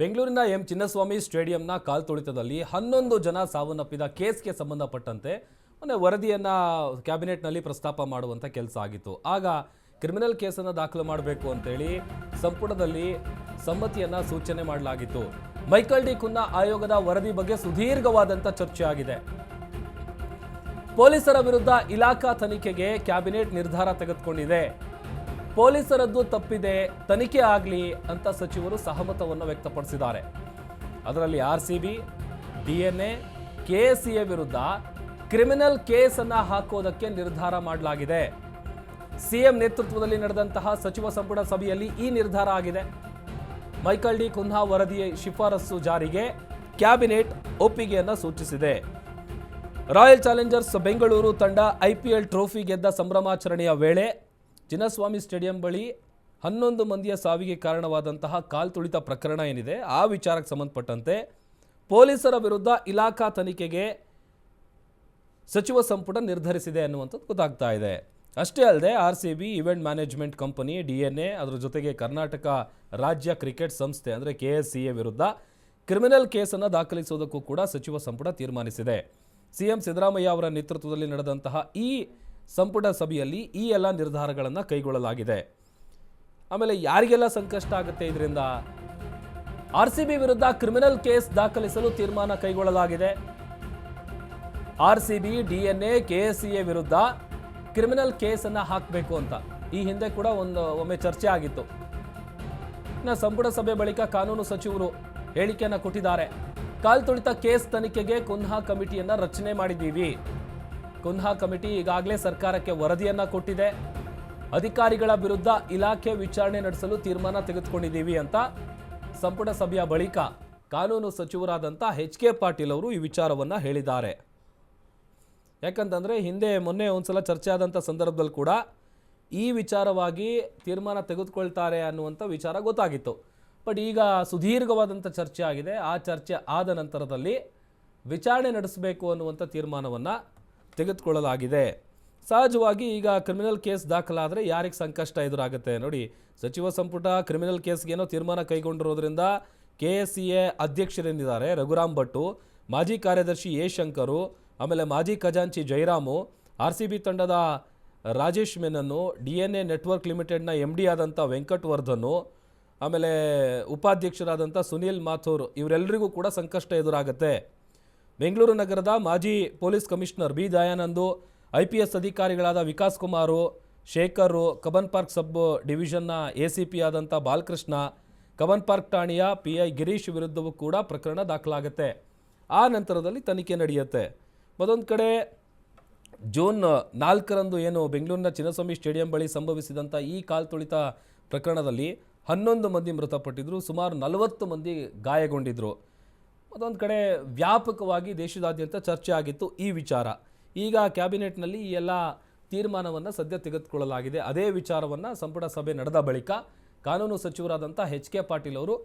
ಬೆಂಗಳೂರಿನ ಎಂ ಚಿನ್ನಸ್ವಾಮಿ ಸ್ಟೇಡಿಯಂನ ಕಾಲ್ತುಳಿತದಲ್ಲಿ ಹನ್ನೊಂದು ಜನ ಸಾವನ್ನಪ್ಪಿದ ಕೇಸ್ಗೆ ಸಂಬಂಧಪಟ್ಟಂತೆ ಮೊನ್ನೆ ವರದಿಯನ್ನು ಕ್ಯಾಬಿನೆಟ್ನಲ್ಲಿ ಪ್ರಸ್ತಾಪ ಮಾಡುವಂಥ ಕೆಲಸ ಆಗಿತ್ತು. ಆಗ ಕ್ರಿಮಿನಲ್ ಕೇಸನ್ನು ದಾಖಲು ಮಾಡಬೇಕು ಅಂತೇಳಿ ಸಂಪುಟದಲ್ಲಿ ಸಮ್ಮತಿಯನ್ನು ಸೂಚನೆ ಮಾಡಲಾಗಿತ್ತು. ಮೈಕಲ್ ಡಿ ಖುನ್ನಾ ಆಯೋಗದ ವರದಿ ಬಗ್ಗೆ ಸುದೀರ್ಘವಾದಂಥ ಚರ್ಚೆ ಆಗಿದೆ ಪೊಲೀಸರ ವಿರುದ್ಧ ಇಲಾಖಾ ತನಿಖೆಗೆ ಕ್ಯಾಬಿನೆಟ್ ನಿರ್ಧಾರ ತೆಗೆದುಕೊಂಡಿದೆ. ಪೊಲೀಸರದ್ದು ತಪ್ಪಿದೆ, ತನಿಖೆ ಆಗಲಿ ಅಂತ ಸಚಿವರು ಸಹಮತವನ್ನು ವ್ಯಕ್ತಪಡಿಸಿದ್ದಾರೆ. ಅದರಲ್ಲಿ R C B D N A K A ವಿರುದ್ಧ ಕ್ರಿಮಿನಲ್ ಕೇಸನ್ನು ಹಾಕೋದಕ್ಕೆ ನಿರ್ಧಾರ ಮಾಡಲಾಗಿದೆ. ಸಿಎಂ ನೇತೃತ್ವದಲ್ಲಿ ನಡೆದಂತಹ ಸಚಿವ ಸಂಪುಟ ಸಭೆಯಲ್ಲಿ ಈ ನಿರ್ಧಾರ ಆಗಿದೆ. ಮೈಕಲ್ ಡಿ ಕುನ್ಹಾ ವರದಿಯ ಶಿಫಾರಸು ಜಾರಿಗೆ ಕ್ಯಾಬಿನೆಟ್ ಒಪ್ಪಿಗೆಯನ್ನು ಸೂಚಿಸಿದೆ. ರಾಯಲ್ ಚಾಲೆಂಜರ್ಸ್ ಬೆಂಗಳೂರು ತಂಡ ಐಪಿಎಲ್ ಟ್ರೋಫಿ ಗೆದ್ದ ಸಂಭ್ರಮಾಚರಣೆಯ ವೇಳೆ ಚಿನ್ನಸ್ವಾಮಿ ಸ್ಟೇಡಿಯಂ ಬಳಿ ಹನ್ನೊಂದು ಮಂದಿಯ ಸಾವಿಗೆ ಕಾರಣವಾದಂತಹ ಕಾಲ್ತುಳಿತ ಪ್ರಕರಣ ಏನಿದೆ, ಆ ವಿಚಾರಕ್ಕೆ ಸಂಬಂಧಪಟ್ಟಂತೆ ಪೊಲೀಸರ ವಿರುದ್ಧ ಇಲಾಖಾ ತನಿಖೆಗೆ ಸಚಿವ ಸಂಪುಟ ನಿರ್ಧರಿಸಿದೆ ಅನ್ನುವಂಥದ್ದು ಗೊತ್ತಾಗ್ತಾ ಇದೆ. ಅಷ್ಟೇ ಅಲ್ಲದೆ R C B event management company, D N A, ಅದರ ಜೊತೆಗೆ ಕರ್ನಾಟಕ ರಾಜ್ಯ ಕ್ರಿಕೆಟ್ ಸಂಸ್ಥೆ, ಅಂದರೆ ಕೆ ಎಸ್ ಸಿ ಎ ವಿರುದ್ಧ ಕ್ರಿಮಿನಲ್ ಕೇಸನ್ನು ದಾಖಲಿಸುವುದಕ್ಕೂ ಕೂಡ ಸಚಿವ ಸಂಪುಟ ತೀರ್ಮಾನಿಸಿದೆ. ಸಿಎಂ ಸಿದ್ದರಾಮಯ್ಯ ಅವರ ನೇತೃತ್ವದಲ್ಲಿ ನಡೆದಂತಹ ಈ ಸಂಪುಟ ಸಭೆಯಲ್ಲಿ ಈ ಎಲ್ಲ ನಿರ್ಧಾರಗಳನ್ನು ಕೈಗೊಳ್ಳಲಾಗಿದೆ. ಆಮೇಲೆ ಯಾರಿಗೆಲ್ಲ ಸಂಕಷ್ಟ ಆಗುತ್ತೆ ಇದರಿಂದ? ಆರ್ ಸಿ ಬಿ ವಿರುದ್ಧ ಕ್ರಿಮಿನಲ್ ಕೇಸ್ ದಾಖಲಿಸಲು ತೀರ್ಮಾನ ಕೈಗೊಳ್ಳಲಾಗಿದೆ. R C B, D N A, K S C A ವಿರುದ್ಧ ಕ್ರಿಮಿನಲ್ ಕೇಸನ್ನು ಹಾಕಬೇಕು ಅಂತ. ಈ ಹಿಂದೆ ಕೂಡ ಒಂದು, ಒಮ್ಮೆ ಚರ್ಚೆ ಆಗಿತ್ತು. ಇನ್ನು ಸಂಪುಟ ಸಭೆ ಬಳಿಕ ಕಾನೂನು ಸಚಿವರು ಹೇಳಿಕೆಯನ್ನು ಕೊಟ್ಟಿದ್ದಾರೆ. ಕಾಲ್ತುಳಿತ ಕೇಸ್ ತನಿಖೆಗೆ ಕುನ್ಹಾ ಕಮಿಟಿಯನ್ನು ರಚನೆ ಮಾಡಿದ್ದೀವಿ. ಕುನ್ಹಾ ಕಮಿಟಿ ಈಗಾಗಲೇ ಸರ್ಕಾರಕ್ಕೆ ವರದಿಯನ್ನ ಕೊಟ್ಟಿದೆ. ಅಧಿಕಾರಿಗಳ ವಿರುದ್ಧ ಇಲಾಖೆ ವಿಚಾರಣೆ ನಡೆಸಲು ತೀರ್ಮಾನ ತೆಗೆದುಕೊಂಡಿದ್ದೀವಿ ಅಂತ ಸಂಪುಟ ಸಭೆಯ ಬಳಿಕ ಕಾನೂನು ಸಚಿವರಾದಂಥ ಎಚ್ ಕೆ ಪಾಟೀಲ್ ಅವರು ಈ ವಿಚಾರವನ್ನು ಹೇಳಿದ್ದಾರೆ. ಯಾಕಂತಂದರೆ ಹಿಂದೆ ಮೊನ್ನೆ ಒಂದ್ಸಲ ಚರ್ಚೆ ಆದಂಥ ಸಂದರ್ಭದಲ್ಲಿ ಕೂಡ ಈ ವಿಚಾರವಾಗಿ ತೀರ್ಮಾನ ತೆಗೆದುಕೊಳ್ತಾರೆ ಅನ್ನುವಂಥ ವಿಚಾರ ಗೊತ್ತಾಗಿತ್ತು. ಬಟ್ ಈಗ ಸುದೀರ್ಘವಾದಂಥ ಚರ್ಚೆ ಆಗಿದೆ ಆ ಚರ್ಚೆ ಆದ ನಂತರದಲ್ಲಿ ವಿಚಾರಣೆ ನಡೆಸಬೇಕು ಅನ್ನುವಂಥ ತೀರ್ಮಾನವನ್ನು ತೆಗೆದುಕೊಳ್ಳಲಾಗಿದೆ. ಸಹಜವಾಗಿ ಈಗ ಕ್ರಿಮಿನಲ್ ಕೇಸ್ ದಾಖಲಾದರೆ ಯಾರಿಗೆ ಸಂಕಷ್ಟ ಎದುರಾಗುತ್ತೆ ನೋಡಿ, ಸಚಿವ ಸಂಪುಟ ಕ್ರಿಮಿನಲ್ ಕೇಸ್ಗೇನೋ ತೀರ್ಮಾನ ಕೈಗೊಂಡಿರೋದ್ರಿಂದ ಕೆ ಎಸ್ ಸಿ ಎ ಅಧ್ಯಕ್ಷರೇನಿದ್ದಾರೆ ರಘುರಾಮ್ ಭಟ್ಟು, ಮಾಜಿ ಕಾರ್ಯದರ್ಶಿ ಎ ಶಂಕರು, ಆಮೇಲೆ ಮಾಜಿ ಖಜಾಂಚಿ ಜಯರಾಮು ಆರ್ ಸಿ ಬಿ ತಂಡದ ರಾಜೇಶ್ ಮೆನನ್ನು, ಡಿ ಎನ್ ಎ ನೆಟ್ವರ್ಕ್ ಲಿಮಿಟೆಡ್ನ ಎಂ ಡಿ ಆದಂಥ ವೆಂಕಟ್ ವರ್ಧನು ಆಮೇಲೆ ಉಪಾಧ್ಯಕ್ಷರಾದಂಥ ಸುನೀಲ್ ಮಾಥೂರ್ ಇವರೆಲ್ಲರಿಗೂ ಕೂಡ ಸಂಕಷ್ಟ ಎದುರಾಗುತ್ತೆ. ಬೆಂಗಳೂರು ನಗರದ ಮಾಜಿ police commissioner B Dayanand, I P S ಅಧಿಕಾರಿಗಳಾದ Vikas Kumar, Shekhar, Cubbon Park sub ಡಿವಿಷನ್ನ A C P ಆದಂಥ ಬಾಲಕೃಷ್ಣ, ಕಬನ್ ಪಾರ್ಕ್ ಠಾಣೆಯ ಪಿ ಐ ಗಿರೀಶ್ ವಿರುದ್ಧವೂ ಕೂಡ ಪ್ರಕರಣ ದಾಖಲಾಗುತ್ತೆ. ಆ ನಂತರದಲ್ಲಿ ತನಿಖೆ ನಡೆಯುತ್ತೆ. ಮತ್ತೊಂದು ಕಡೆ, ಜೂನ್ ನಾಲ್ಕರಂದು ಏನು ಬೆಂಗಳೂರಿನ ಚಿನ್ನಸ್ವಾಮಿ ಸ್ಟೇಡಿಯಂ ಬಳಿ ಸಂಭವಿಸಿದಂಥ ಈ ಕಾಲ್ತುಳಿತ ಪ್ರಕರಣದಲ್ಲಿ ಹನ್ನೊಂದು ಮಂದಿ ಮೃತಪಟ್ಟಿದ್ದರು ಸುಮಾರು ನಲವತ್ತು ಮಂದಿ ಗಾಯಗೊಂಡಿದ್ರು. ಮತ್ತೊಂದು ಕಡೆ ವ್ಯಾಪಕವಾಗಿ ದೇಶದಾದ್ಯಂತ ಚರ್ಚೆ ಆಗಿತ್ತು ಈ ವಿಚಾರ. ಈಗ ಕ್ಯಾಬಿನೆಟ್ನಲ್ಲಿ ಈ ಎಲ್ಲ ತೀರ್ಮಾನವನ್ನು ಸದ್ಯ ತೆಗೆದುಕೊಳ್ಳಲಾಗಿದೆ. ಅದೇ ವಿಚಾರವನ್ನು ಸಂಪುಟ ಸಭೆ ನಡೆದ ಬಳಿಕ ಕಾನೂನು ಸಚಿವರಾದಂಥ ಎಚ್ ಕೆ ಪಾಟೀಲ್ ಅವರು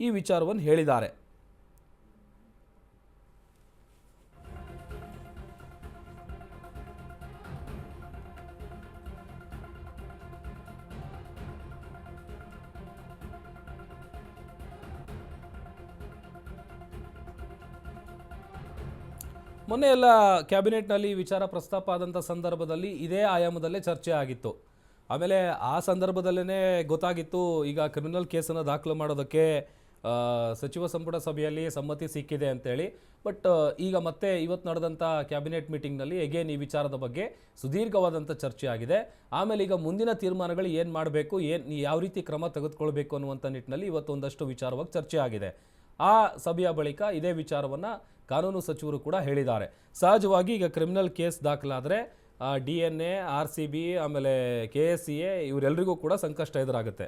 ಈ ವಿಚಾರವನ್ನು ಹೇಳಿದ್ದಾರೆ. ಮೊನ್ನೆ ಎಲ್ಲ ಕ್ಯಾಬಿನೆಟ್ನಲ್ಲಿ ವಿಚಾರ ಪ್ರಸ್ತಾಪ ಆದಂಥ ಸಂದರ್ಭದಲ್ಲಿ ಇದೇ ಆಯಾಮದಲ್ಲೇ ಚರ್ಚೆ ಆಗಿತ್ತು. ಆಮೇಲೆ ಆ ಸಂದರ್ಭದಲ್ಲೇ ಗೊತ್ತಾಗಿತ್ತು, ಈಗ ಕ್ರಿಮಿನಲ್ ಕೇಸನ್ನು ದಾಖಲು ಮಾಡೋದಕ್ಕೆ ಸಚಿವ ಸಂಪುಟ ಸಭೆಯಲ್ಲಿ ಸಮ್ಮತಿ ಸಿಕ್ಕಿದೆ ಅಂತೇಳಿ. ಬಟ್ ಈಗ ಮತ್ತೆ ಇವತ್ತು ನಡೆದಂಥ ಕ್ಯಾಬಿನೆಟ್ ಮೀಟಿಂಗ್ನಲ್ಲಿ ಎಗೇನ್ ಈ ವಿಚಾರದ ಬಗ್ಗೆ ಸುದೀರ್ಘವಾದಂಥ ಚರ್ಚೆ ಆಗಿದೆ. ಆಮೇಲೆ ಈಗ ಮುಂದಿನ ತೀರ್ಮಾನಗಳು ಏನು ಮಾಡಬೇಕು, ಏನು, ಯಾವ ರೀತಿ ಕ್ರಮ ತೆಗೆದುಕೊಳ್ಬೇಕು ಅನ್ನುವಂಥ ನಿಟ್ಟಿನಲ್ಲಿ ಇವತ್ತು ಒಂದಷ್ಟು ವಿಚಾರವಾಗಿ ಚರ್ಚೆ ಆಗಿದೆ. ಆ ಸಭೆಯ ಬಳಿಕ ಇದೇ ವಿಚಾರವನ್ನು ಕಾನೂನು ಸಚಿವರು ಕೂಡ ಹೇಳಿದ್ದಾರೆ. ಸಹಜವಾಗಿ ಈಗ criminal case ದಾಖಲಾದರೆ D N A, R C B, ಆಮೇಲೆ ಕೆ ಎಸ್ ಸಿ ಎ ಇವರೆಲ್ಲರಿಗೂ ಕೂಡ ಸಂಕಷ್ಟ ಎದುರಾಗುತ್ತೆ.